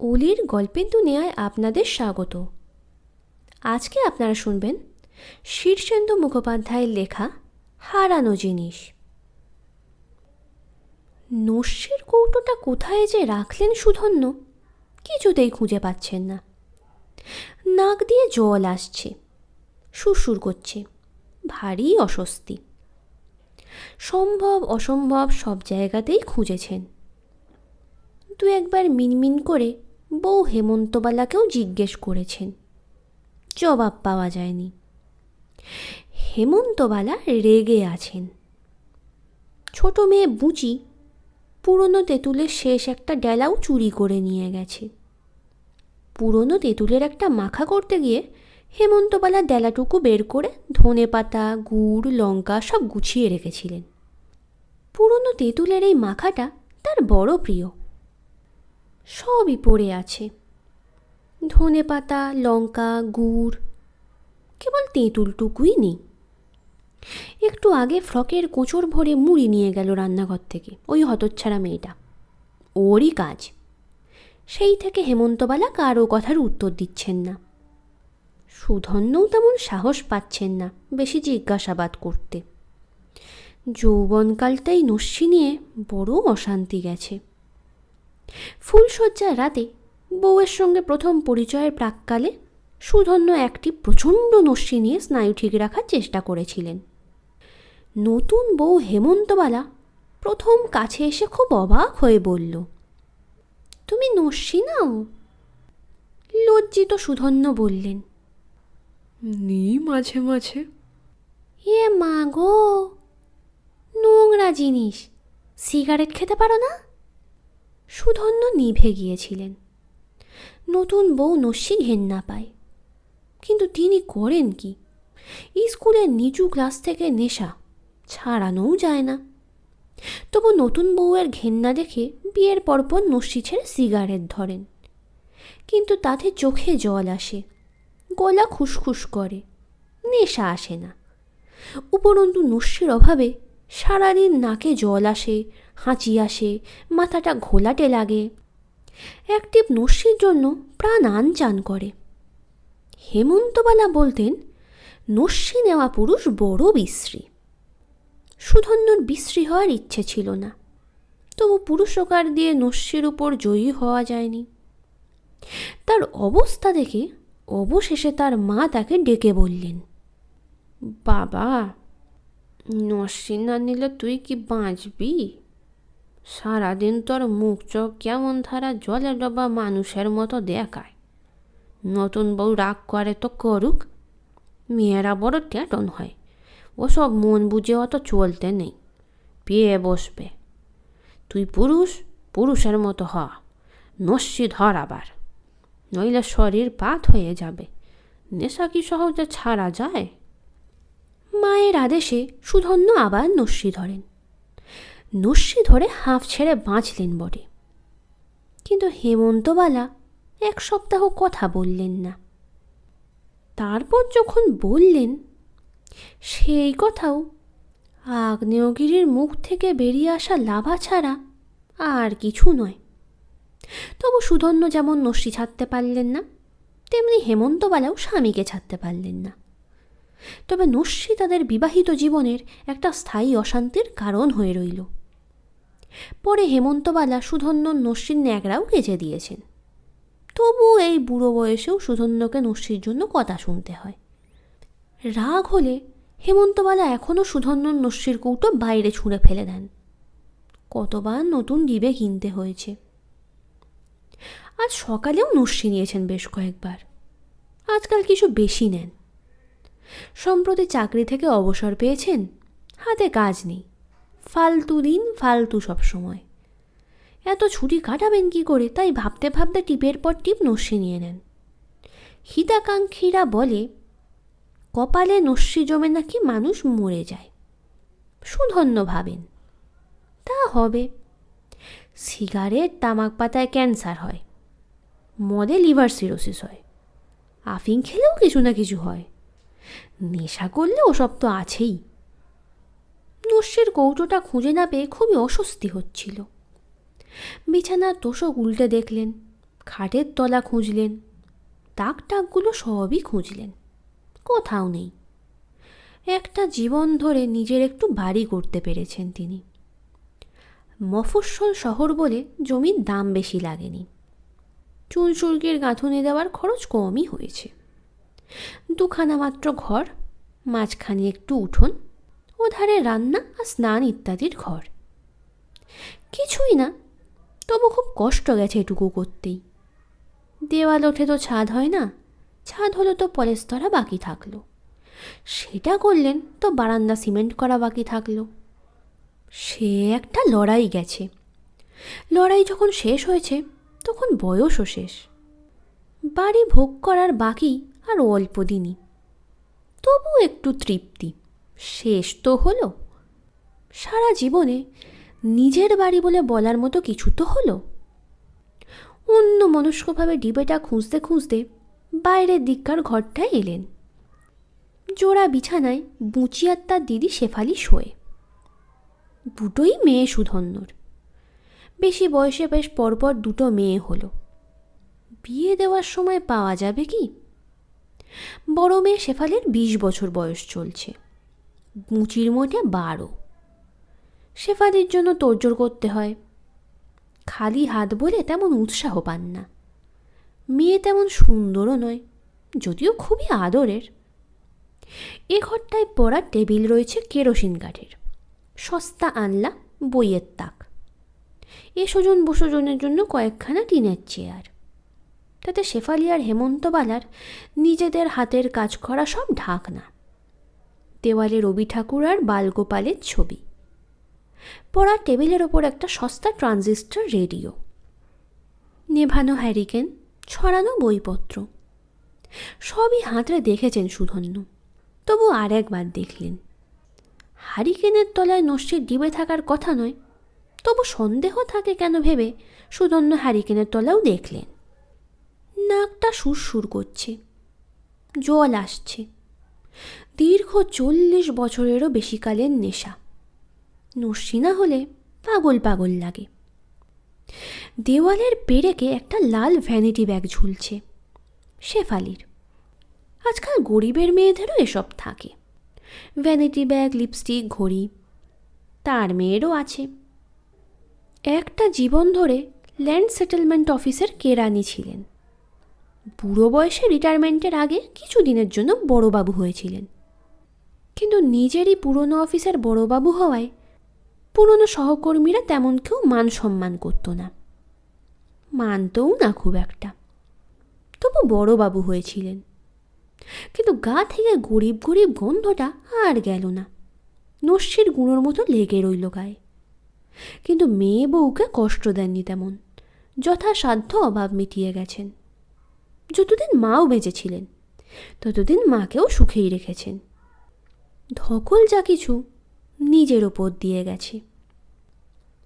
অলির গল্পের দুনিয়ায় আপনাদের স্বাগত। আজকে আপনারা শুনবেন শীর্ষেন্দু মুখোপাধ্যায়ের লেখা হারানো জিনিস। নস্যের কৌটোটা কোথায় যে রাখলেন সুধন্য, কিছুতেই খুঁজে পাচ্ছেন না। নাক দিয়ে জল আসছে, সুরসুর করছে, ভারী অস্বস্তি। সম্ভব অসম্ভব সব জায়গাতেই খুঁজেছেন। দু একবার মিনমিন করে বউ হেমন্তবালাকেও জিজ্ঞেস করেছেন। জবাব পাওয়া যায়নি। হেমন্তবালা রেগে আছেন। ছোট মেয়ে বুচি পুরনো তেঁতুলের শেষ একটা ডেলাও চুরি করে নিয়ে গেছে। পুরনো তেঁতুলের একটা মাখা করতে গিয়ে হেমন্তবালা ডেলাটুকু বের করে ধনে পাতা, গুড়, লঙ্কা সব গুছিয়ে রেখেছিলেন। পুরনো তেঁতুলের এই মাখাটা তার বড় প্রিয়। সবই পড়ে আছে। ধনে পাতা, লঙ্কা, গুড়, কেবল তেঁতুলটুকুই নেই। একটু আগে ফ্রকের কোচর ভরে মুড়ি নিয়ে গেল রান্নাঘর থেকে, ওই হতচ্ছাড়া মেয়েটা। ওরই কাজ। সেই থেকে হেমন্তবালা কারও কথার উত্তর দিচ্ছেন না। সুধন্যও তেমন সাহস পাচ্ছেন না বেশি জিজ্ঞাসাবাদ করতে। যৌবনকালটাই নস্যি নিয়ে বড় অশান্তি গেছে। ফুলশয্যার রাতে বউয়ের সঙ্গে প্রথম পরিচয়ের প্রাককালে সুধন্য একটি প্রচণ্ড নস্যি নিয়ে স্নায়ু ঠিক রাখার চেষ্টা করেছিলেন। নতুন বউ হেমন্তবালা প্রথম কাছে এসে খুব অবাক হয়ে বলল তুমি নস্যি নাও? লজ্জিত সুধন্য বললেন নিই মাঝে মাঝে। এ মা গো নোংরা জিনিস। সিগারেট খেতে পারো না? সুধন্য নিভে গিয়েছিলেন। নতুন বউ নস্যি ঘেন্না পায়। কিন্তু তিনি করেন কি? স্কুলের নিচু ক্লাস থেকে নেশা ছাড়ানোও যায় না। তবু নতুন বউয়ের ঘেন্না দেখে বিয়ের পরপর নস্যি ছেড়ে সিগারেট ধরেন। কিন্তু তাতে চোখে জল আসে, গলা খুসখুস করে, নেশা আসে না। উপরন্তু নস্যির অভাবে সারাদিন নাকে জল আসে হাঁচি আসে, মাথাটা ঘোলাটে লাগে। অ্যাক্টিভ নস্যির জন্য প্রাণ আনচান করে। হেমন্তবালা বলতেন নস্যি নেওয়া পুরুষ বড় বিশ্রী। সুধন্যর বিশ্রী হওয়ার ইচ্ছে ছিল না। তবু পুরুষকার দিয়ে নস্যির উপর জয়ী হওয়া যায়নি। তার অবস্থা দেখে অবশেষে তার মা তাকে ডেকে বললেন, বাবা নস্যি না নিলে তুই কি বাঁচবি? সারাদিন তোর মুখ চোখ কেমন ধারা জলে ডবা মানুষের মতো দেখায়। নতুন বউ রাগ করে তো করুক। মেয়েরা বড় ট্যাটন হয়। ওসব মন বুঝে অত চলতে নেই। পেয়ে বসবে। তুই পুরুষ, পুরুষের মতো হ। নস্যি ধর আবার। নইলে শরীর পাত হয়ে যাবে। নেশা কি সহজে ছাড়া যায়? মায়ের আদেশে সুধন্য আবার নস্যি ধরেন। নস্যি ধরে হাঁফ ছেড়ে বাঁচলেন বটে। কিন্তু হেমন্তবালা এক সপ্তাহ কথা বললেন না। তারপর যখন বললেন, সেই কথাও আগ্নেয়গিরির মুখ থেকে বেরিয়ে আসা লাভা ছাড়া আর কিছু নয়। তবু সুধন্য যেমন নস্যি ছাড়তে পারলেন না, তেমনি হেমন্তবালাও স্বামীকে ছাড়তে পারলেন না। তবে নস্যি তাদের বিবাহিত জীবনের একটা স্থায়ী অশান্তির কারণ হয়ে রইল। পরে হেমন্তবালা সুধন্য নস্যির ন্যাকড়াও কেচে দিয়েছেন। তবু এই বুড়ো বয়সেও সুধন্যকে নস্যির জন্য কথা শুনতে হয়। রাগ হলে হেমন্তবালা এখনও সুধন্যর নস্যির কৌটো বাইরে ছুঁড়ে ফেলে দেন। কতবার নতুন ডিবে কিনতে হয়েছে। আজ সকালেও নস্যি নিয়েছেন বেশ কয়েকবার। আজকাল কিছু বেশি নেন। সম্প্রতি চাকরি থেকে অবসর পেয়েছেন, হাতে কাজ নেই। ফালতু দিন ফালতু সব সময়। এত ছুটি কাটাবেন কি করে? তাই ভাবতে ভাবতে টিপের পর টিপ নস্যি নিয়ে নেন। হিতাকাঙ্ক্ষীরা বলে, কপালে নস্যি জমে নাকি মানুষ মরে যায়। সুধন্য ভাবেন। তা হবে। সিগারেট, তামাক পাতায় ক্যান্সার হয়। মদে লিভার সিরোসিস হয়। আফিং খেলেও কিছু না কিছু হয়। নেশা করলে ওসব তো আছেই। নস্যের কৌটোটা খুঁজে না পেয়ে খুবই অস্বস্তি হচ্ছিল। বিছানার তোষক উল্টে দেখলেন, খাটের তলা খুঁজলেন তাক টাকগুলো সবই খুঁজলেন, কোথাও নেই। একটা জীবন ধরে নিজের একটু বাড়ি করতে পেরেছেন তিনি। মফস্বল শহর বলে জমির দাম বেশি লাগেনি। চুল গাঁথুনি দেওয়ার খরচ কমই হয়েছে। দুখানা মাত্র ঘর, মাঝখানে একটু উঠোন ও ধারে রান্না আর স্নান ইত্যাদির ঘর। কিছুই না, তবু খুব কষ্ট গেছে এটুকু করতেই। দেওয়াল ওঠে তো ছাদ হয় না, ছাদ হলো তো পলেস্তরা বাকি থাকল। সেটা করলেন তো বারান্দা সিমেন্ট করা বাকি থাকল। সে একটা লড়াই গেছে। লড়াই যখন শেষ হয়েছে, তখন বয়সও শেষ। বাড়ি ভোগ করার বাকি আর অল্প দিনই। তবু একটু তৃপ্তি। শেষ তো হলো। সারা জীবনে নিজের বাড়ি বলে বলার মতো কিছু তো হলো। অন্য মনস্কভাবে ডিবেটা খুঁজতে খুঁজতে বাইরের দিককার ঘরটায় এলেন। জোড়া বিছানায় বুচি আর তার দিদি শেফালি শোয়ে। দুটোই মেয়ে সুধন্যর। বেশি বয়সে বেশ পরপর দুটো মেয়ে হলো। বিয়ে দেওয়ার সময় পাওয়া যাবে কি? বড় মেয়ে শেফালির বিশ বছর বয়স চলছে। মুচির মোটে বারো। শেফালির জন্য তোড়জোড় করতে হয়। খালি হাত বলে তেমন উৎসাহ পান না। মেয়ে তেমন সুন্দরও নয়, যদিও খুবই আদরের। এ ঘরটায় পড়া টেবিল রয়েছে কেরোসিন কাঠের। সস্তা আনলা, বইয়ের তাক। এ স্বজন বসজনের জন্য কয়েকখানা টিনের চেয়ার। তাতে শেফালি আর হেমন্তবালার নিজেদের হাতের কাজ করা সব ঢাকনা। দেওয়ালে রবি ঠাকুর আর বালগোপালের ছবি। পড়ার টেবিলের ওপর একটা সস্তা ট্রানজিস্টর রেডিও। নেভানো হ্যারিকেন, ছড়ানো বইপত্র। সবই হাতড়ে দেখেছেন সুধন্য। তবু আর একবার দেখলেন। হারিকেনের তলায় নষ্টের ডিবে থাকার কথা নয়, তবু সন্দেহ থাকে কেন ভেবে সুধন্য হ্যারিকেনের তলাও দেখলেন। নাকটা সুরসুর করছে, জল আসছে। দীর্ঘ চল্লিশ বছরেরও বেশিকালের নেশা। নস্যি না হলে পাগল পাগল লাগে। দেওয়ালের পেরেকে একটা লাল ভ্যানিটি ব্যাগ ঝুলছে, শেফালির। আজকাল গরিবের মেয়েদেরও এসব থাকে। ভ্যানিটি ব্যাগ লিপস্টিক ঘড়ি, তার মেয়েরও আছে। একটা জীবন ধরে ল্যান্ড সেটেলমেন্ট অফিসের কেরানি ছিলেন। বুড়ো বয়সে রিটায়ারমেন্টের আগে কিছু দিনের জন্য বড়বাবু হয়েছিলেন। কিন্তু নিজেরই পুরনো অফিসের বড়বাবু হওয়ায় পুরনো সহকর্মীরা তেমন কেউ মান সম্মান করত না। মানতও না খুব একটা। তবু বড়বাবু হয়েছিলেন। কিন্তু গা থেকে গরিব গরিব গন্ধটা আর গেল না। নস্যির গুঁড়োর মতো লেগে রইল গায়ে। কিন্তু মেয়ে বউকে কষ্ট দেননি তেমন। যথাসাধ্য অভাব মিটিয়ে গেছেন। যতদিন মাও বেঁচেছিলেন ততদিন মাকেও সুখেই রেখেছেন। ধকল যা কিছু নিজের ওপর দিয়ে গেছে।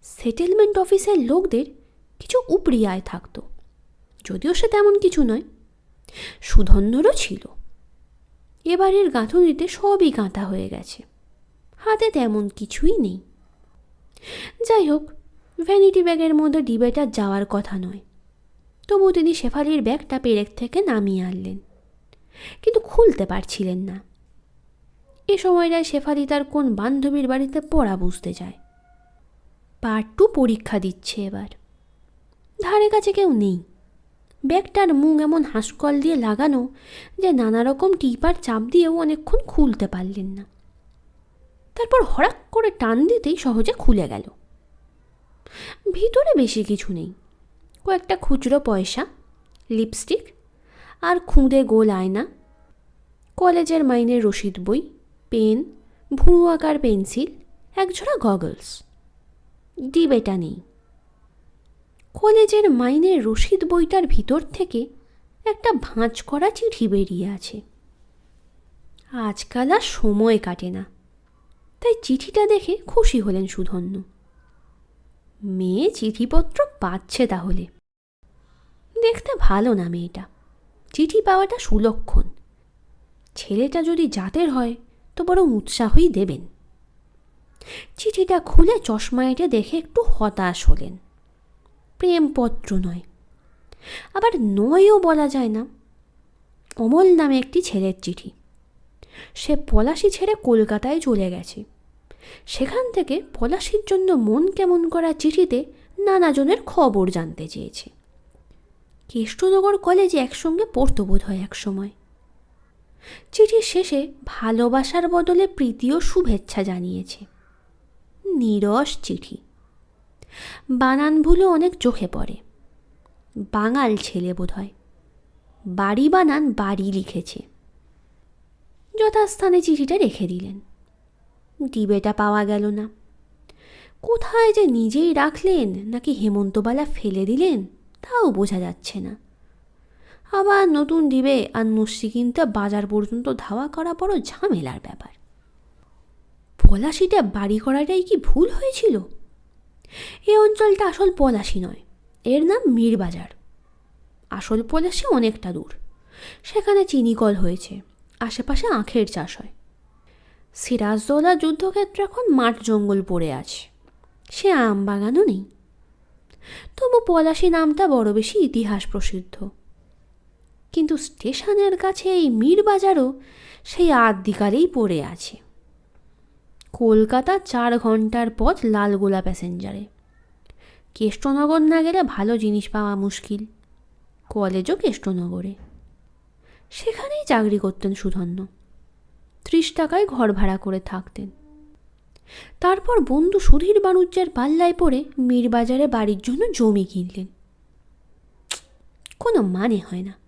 সেটেলমেন্ট অফিসের লোকদের কিছু উপরি আয় থাকতো, যদিও সে তেমন কিছু নয়, সুধন্যরও ছিল। এবারের গাঁথুনিতে সবই গাঁথা হয়ে গেছে, হাতে তেমন কিছুই নেই। যাই হোক ভ্যানিটি ব্যাগের মধ্যে ডিবেটা যাওয়ার কথা নয়, তবু তিনি শেফালির ব্যাগটা পেরেক থেকে নামিয়ে আনলেন, কিন্তু খুলতে পারছিলেন না। এ সময়টায় শেফালি তার কোন বান্ধবীর বাড়িতে পড়া বুঝতে যায়। পার্ট টু পরীক্ষা দিচ্ছে এবার। ধারে কাছে কেউ নেই। ব্যাগটার মুখ এমন হাঁসকল দিয়ে লাগানো যে নানা রকম টিপার চাপ দিয়েও অনেকক্ষণ খুলতে পারলেন না। তারপর হঠাৎ করে টান দিতেই সহজে খুলে গেল। ভিতরে বেশি কিছু নেই। কয়েকটা খুচরো পয়সা, লিপস্টিক আর খুঁদে গোল আয়না, কলেজের মাইনের রসিদ বই পেন ভুরু আকার পেন্সিল, একজোড়া গগলস। ডিবেটা নেই। কলেজের মাইনের রসিদ বইটার ভিতর থেকে একটা ভাঁজ করা চিঠি বেরিয়ে আছে। আজকাল আর সময় কাটে না। তাই চিঠিটা দেখে খুশি হলেন সুধন্য। মেয়ে চিঠিপত্র পাচ্ছে তাহলে। দেখতে ভালো না মেয়েটা। চিঠি পাওয়াটা সুলক্ষণ। ছেলেটা যদি জাতের হয় তো বরং উৎসাহই দেবেন। চিঠিটা খুলে চশমা এঁটে দেখে একটু হতাশ হলেন। প্রেমপত্র নয়। আবার নয়ও বলা যায় না। অমল নামে একটি ছেলের চিঠি। সে পলাশি ছেড়ে কলকাতায় চলে গেছে। সেখান থেকে পলাশির জন্য মন কেমন করা চিঠিতে নানাজনের খবর জানতে চেয়েছে। কেষ্টনগর কলেজে একসঙ্গে পড়তো বোধ হয় একসময়। চিঠির শেষে ভালোবাসার বদলে প্রীতি ও শুভেচ্ছা জানিয়েছে। নিরস চিঠি। বানান অনেক চোখে পড়ে। বাঙাল ছেলে বোধ হয় বাড়ি বানান বাড়ি লিখেছে। যথাস্থানে চিঠিটা রেখে দিলেন। ডিবেটা পাওয়া গেল না। কোথায় যে নিজেই রাখলেন, নাকি হেমন্তবালা ফেলে দিলেন, তাও বোঝা যাচ্ছে না। আবার নতুন ডিবে আর নস্যি কিনতে বাজার পর্যন্ত ধাওয়া করা বড় ঝামেলার ব্যাপার। পলাশিটা বাড়ি করাটাই কি ভুল হয়েছিল? এই অঞ্চলটা আসল পলাশি নয়, এর নাম মীরবাজার। আসল পলাশি অনেকটা দূর, সেখানে চিনিকল হয়েছে, আশেপাশে আখের চাষ হয়। সিরাজদৌলা যুদ্ধক্ষেত্র এখন মাঠ জঙ্গল পড়ে আছে, সে আম বাগানও নেই। তবু পলাশি নামটা বড় বেশি ইতিহাস প্রসিদ্ধ। কিন্তু স্টেশনের কাছে এই মীরবাজারও সেই আদিকালেই পড়ে আছে। কলকাতা চার ঘণ্টার পথ লালগোলা প্যাসেঞ্জারে। কেষ্টনগর না গেলে ভালো জিনিস পাওয়া মুশকিল। কলেজও কেষ্টনগরে। সেখানেই চাকরি করতেন সুধন্য। ত্রিশ টাকায় ঘর ভাড়া করে থাকতেন। তারপর বন্ধু সুধীর বাণুজ্যের পাল্লায় পড়ে মীরবাজারে বাড়ির জন্য জমি কিনলেন। কোনো মানে হয় না।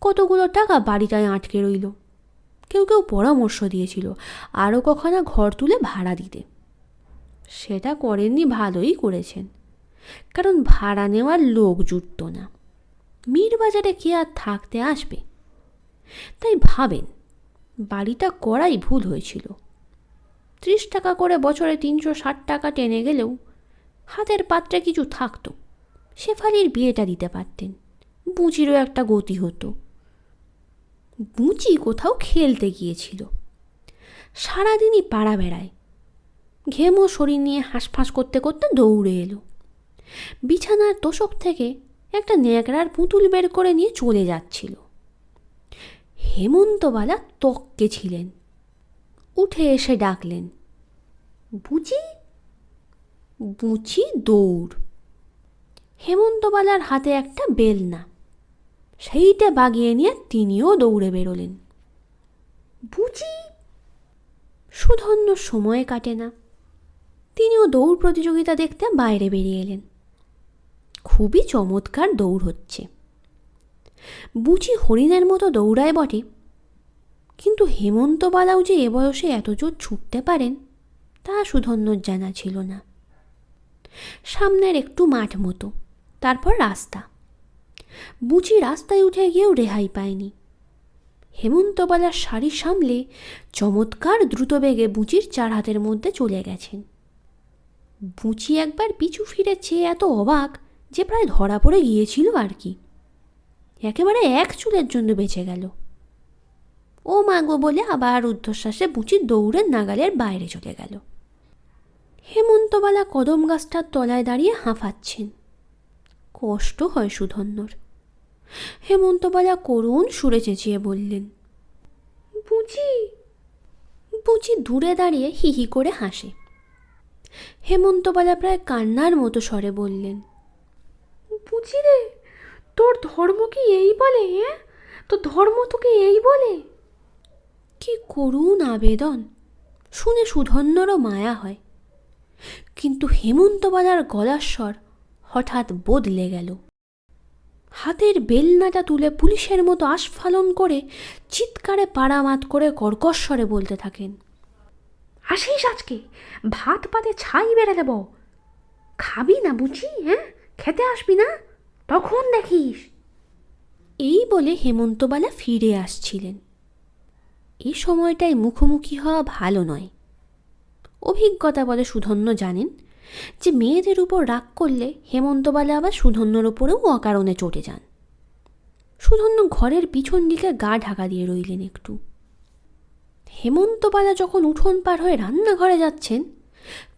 কতগুলো টাকা বাড়িটায় আটকে রইল। কেউ কেউ পরামর্শ দিয়েছিল, আরও কখনো ঘর তুলে ভাড়া দিতে। সেটা করেননি, ভালোই করেছেন। কারণ ভাড়া নেওয়ার লোক জুটত না। মীরবাজারে কে আর থাকতে আসবে? তাই ভাবেন, বাড়িটা করাই ভুল হয়েছিল। ত্রিশ টাকা করে বছরে তিনশো ষাট টাকা টেনে গেলেও হাতের পাত্রে কিছু থাকতো। শেফালির বিয়েটা দিতে পারতেন। বুচিরও একটা গতি হতো। বুচি কোথাও খেলতে গিয়েছিল। সারাদিনই পাড়া বেড়ায়। ঘেমো শরীর নিয়ে হাঁসফাঁস করতে করতে দৌড়ে এলো। বিছানার তোষক থেকে একটা ন্যাকড়ার পুতুল বের করে নিয়ে চলে যাচ্ছিল। হেমন্তবালা তককে ছিলেন। উঠে এসে ডাকলেন বুঝি বুঝি দৌড়। হেমন্তবালার হাতে একটা বেলনা। সেইটা বাগিয়ে নিয়ে তিনিও দৌড়ে বেরোলেন। বুঝি সুধন্য সময় কাটে না। তিনিও দৌড় প্রতিযোগিতা দেখতে বাইরে বেরিয়ে এলেন। খুবই চমৎকার দৌড় হচ্ছে। বুচি হরিণের মতো দৌড়ায় বটে। কিন্তু হেমন্তবালাও যে এ বয়সে এত জোর ছুটতে পারেন, তা সুধন্যর জানা ছিল না। সামনের একটু মাঠ মতো, তারপর রাস্তা। বুঝি রাস্তায় উঠে গিয়েও রেহাই পায়নি। হেমন্তবালার শাড়ি সামলে চমৎকার দ্রুতবেগে বুচির চার হাতের মধ্যে চলে গেছেন। বুচি একবার পিছু ফিরে চেয়ে এত অবাক যে প্রায় ধরা পড়ে গিয়েছিল আর কি। একেবারে এক চুলের জন্য বেঁচে গেল। ও মাগো বলে আবার ঊর্ধ্বশ্বাসে বুচি দৌড়ের নাগালের বাইরে চলে গেল। হেমন্তবালা কদম গাছটার তলায় দাঁড়িয়ে হাঁফাচ্ছেন। কষ্ট হয় সুধন্যর। হেমন্তবালা করুণ সুরে চেঁচিয়ে বললেন, বুঝি বুঝি দূরে দাঁড়িয়ে হি হি করে হাসে। হেমন্তবালা প্রায় কান্নার মতো স্বরে বললেন, বুঝি রে, তোর ধর্ম কি এই বলে হ্যাঁ তোর ধর্ম তোকে এই বলে? কি করুণ আবেদন, শুনে সুধন্যরও মায়া হয়। কিন্তু হেমন্তবালার গলার স্বর হঠাৎ বদলে গেল। হাতের বেলনাটা তুলে পুলিশের মতো আস্ফালন করে চিৎকারে পাড়ামাত করে কর্কশ্বরে বলতে থাকেন। আসিস আজকে ভাত পাতে ছাই বেড়ে দেব। খাবি না বুঝি হ্যাঁ? খেতে আসবি না? তখন দেখিস। এই বলে হেমন্তবালা ফিরে আসছিলেন। এই সময়টায় মুখোমুখি হওয়া ভালো নয়। অভিজ্ঞতা বলে সুধন্য জানেন যে মেয়েদের উপর রাগ করলে হেমন্তবালা আবার সুধন্যর ওপরেও অকারণে চটে যান। সুধন্য ঘরের পিছন দিকে গা ঢাকা দিয়ে রইলেন একটু। হেমন্তবালা যখন উঠোন পার হয়ে রান্নাঘরে যাচ্ছেন,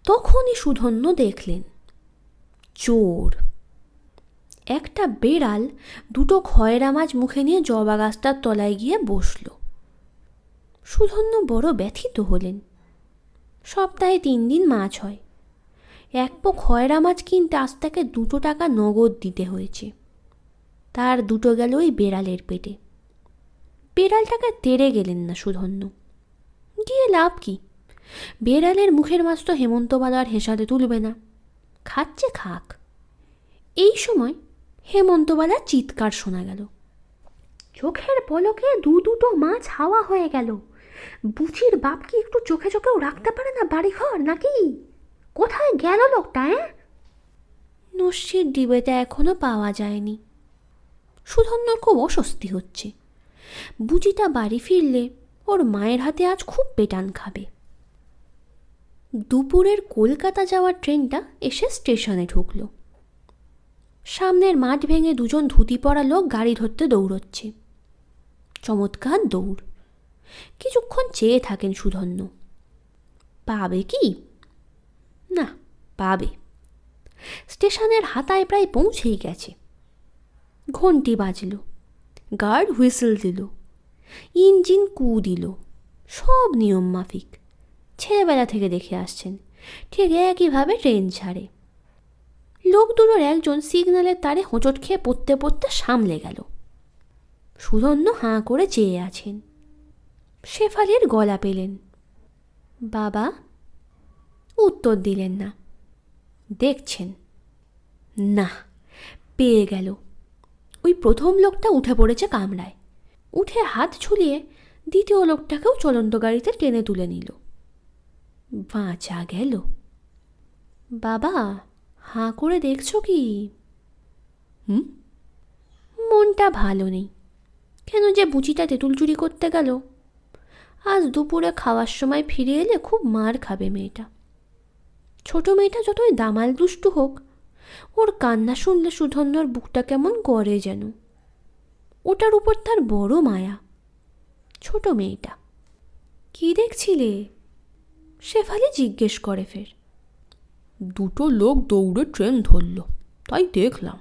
তখনই সুধন্য দেখলেন, চোর। একটা বেড়াল দুটো খয়রা মাছ মুখে নিয়ে জবা গাছটার তলায় গিয়ে বসল। সুধন্য বড় ব্যথিত হলেন। সপ্তাহে তিন দিন মাছ হয়। এক পো খয়রা মাছ কিনতে আজ তাকে দুটো টাকা নগদ দিতে হয়েছে। তার দুটো গেল ওই বেড়ালের পেটে। বেড়ালটাকে তেড়ে গেলেন না সুধন্য। গিয়ে লাভ কি? বেড়ালের মুখের মাছ তো হেমন্তবালা আর হেসাতে তুলবে না। খাচ্ছে খাক। এই সময় হেমন্তবালার চিৎকার শোনা গেল। চোখের পলকে দু দুটো মাছ হাওয়া হয়ে গেল। বুচির বাপ কি একটু চোখে চোখেও রাখতে পারে না বাড়িঘর নাকি? কোথায় গেল লোকটা হ্যাঁ নস্যির ডিবেটা এখনও পাওয়া যায়নি। সুধন্যর খুব অস্বস্তি হচ্ছে। বুচিটা বাড়ি ফিরলে ওর মায়ের হাতে আজ খুব পেটান খাবে। দুপুরের কলকাতা যাওয়ার ট্রেনটা এসে স্টেশনে ঢুকলো। সামনের মাঠ ভেঙে দুজন ধুতি পরা লোক গাড়ি ধরতে দৌড়চ্ছে। চমৎকার দৌড়। কিছুক্ষণ চেয়ে থাকেন সুধন্য। পাবে কি? না, পাবে। স্টেশনের হাতায় প্রায় পৌঁছেই গেছে। ঘন্টি বাজল, গার্ড হুইসেল দিল, ইঞ্জিন কু দিল, সব নিয়ম মাফিক। ছেলেবেলা থেকে দেখে আসছেন, ঠিক একইভাবে ট্রেন ছাড়ে। লোক দুটোর একজন সিগন্যালের তারে হোঁচট খেয়ে পড়তে পড়তে সামলে গেল। সুধন্য হাঁ করে চেয়ে আছেন। শেফালির গলা পেলেন। বাবা উত্তর দিলেন না। দেখছেন? না, পেয়ে গেল। ওই প্রথম লোকটা উঠে পড়েছে কামরায়। উঠে হাত ঝুলিয়ে দ্বিতীয় লোকটাকেও চলন্ত গাড়িতে টেনে তুলে নিল। বাঁচা গেল। বাবা, হাঁ করে দেখছ কি? হুম? মনটা ভালো নেই। কেন যে বুচিটা তেঁতুল চুরি করতে গেল। আজ দুপুরে খাওয়ার সময় ফিরে এলে খুব মার খাবে মেয়েটা। ছোট মেয়েটা যতই দামাল দুষ্টু হোক ওর কান্না শুনলে সুধন্যর বুকটা কেমন করে যেন। ওটার উপর তার বড় মায়া ছোট মেয়েটা। কি দেখছিলে? শেফালি জিজ্ঞেস করে ফের। দুটো লোক দৌড়ে ট্রেন ধরল তাই দেখলাম।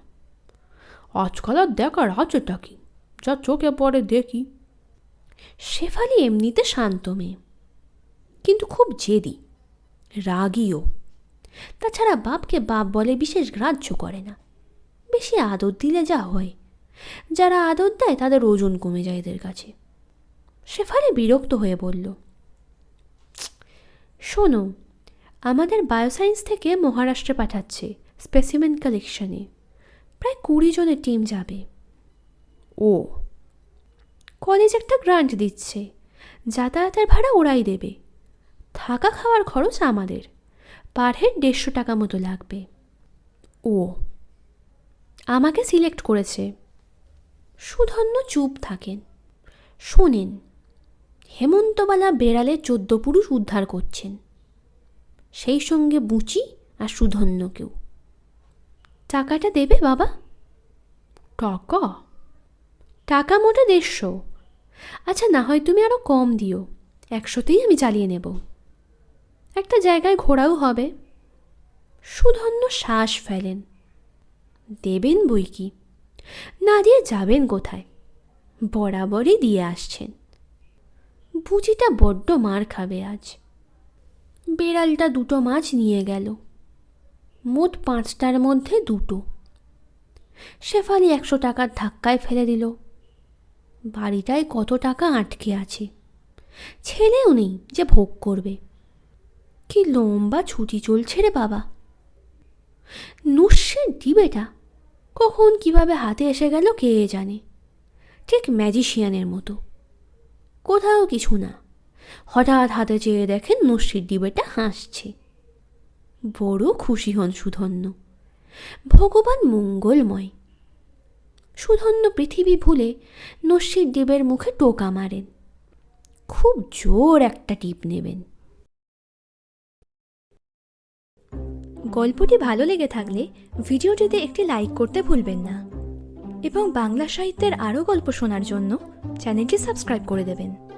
আজকাল আর দেখার আছেটা কি যা চোখে পড়ে দেখি। শেফালি এমনিতে শান্ত মেয়ে কিন্তু খুব জেদি রাগীও। তাছাড়া বাপকে বাপ বলে বিশেষ গ্রাহ্য করে না। বেশি আদর দিলে যা হয়। যারা আদর দেয়, তাদের ওজন কমে যায় এদের কাছে। শেফালি বিরক্ত হয়ে বলল, শোনো, আমাদের বায়োসায়েন্স থেকে মহারাষ্ট্রে পাঠাচ্ছে স্পেসিমেন কালেকশনে। প্রায় কুড়ি জনের টিম যাবে। ও, কলেজ একটা গ্রান্ট দিচ্ছে। যাতায়াতের ভাড়া ওরাই দেবে। থাকা খাওয়ার খরচ আমাদের। পার হেড দেড়শো টাকা মতো লাগবে। ও। আমাকে সিলেক্ট করেছে। সুধন্য চুপ থাকেন। শোনেন, হেমন্তবালা বেড়ালে চোদ্দ পুরুষ উদ্ধার করছেন। সেই সঙ্গে বুচি আর সুধন্যকেও। টাকাটা দেবে বাবা? টাকা? টাকা মোটা দেড়শো। আচ্ছা না হয় তুমি আরও কম দিও। একশোতেই আমি চালিয়ে নেব। একটা জায়গায় ঘোরাও হবে। সুধন্য শ্বাস ফেলেন। দেবেন বই কি? না দিয়ে যাবেন কোথায়? বরাবরই দিয়ে আসছেন। বুঝিটা বড্ড মার খাবে আজ। বেড়ালটা দুটো মাছ নিয়ে গেল। মোট পাঁচটার মধ্যে দুটো। শেফালি একশো টাকার ধাক্কায় ফেলে দিল। বাড়িটায় কত টাকা আটকে আছে? ছেলেও নেই যে ভোগ করবে। কি লম্বা ছুটি চলছে রে বাবা। নুস্যের ডিবেটা কখন কীভাবে হাতে এসে গেল কে জানে। ঠিক ম্যাজিশিয়ানের মতো। কোথাও কিছু না। হঠাৎ হাতে চেয়ে দেখেন নস্যির ডিবেটা হাসছে। বড় খুশি হন সুধন্য। ভগবান মঙ্গলময়। সুধন্য পৃথিবী ভুলে নস্যির ডিবের মুখে টোকা মারেন। খুব জোর একটা টিপ নেবেন। গল্পটি ভালো লেগে থাকলে ভিডিওটিতে একটি লাইক করতে ভুলবেন না। এবং বাংলা সাহিত্যের আরও গল্প শোনার জন্য চ্যানেলটি সাবস্ক্রাইব করে দেবেন।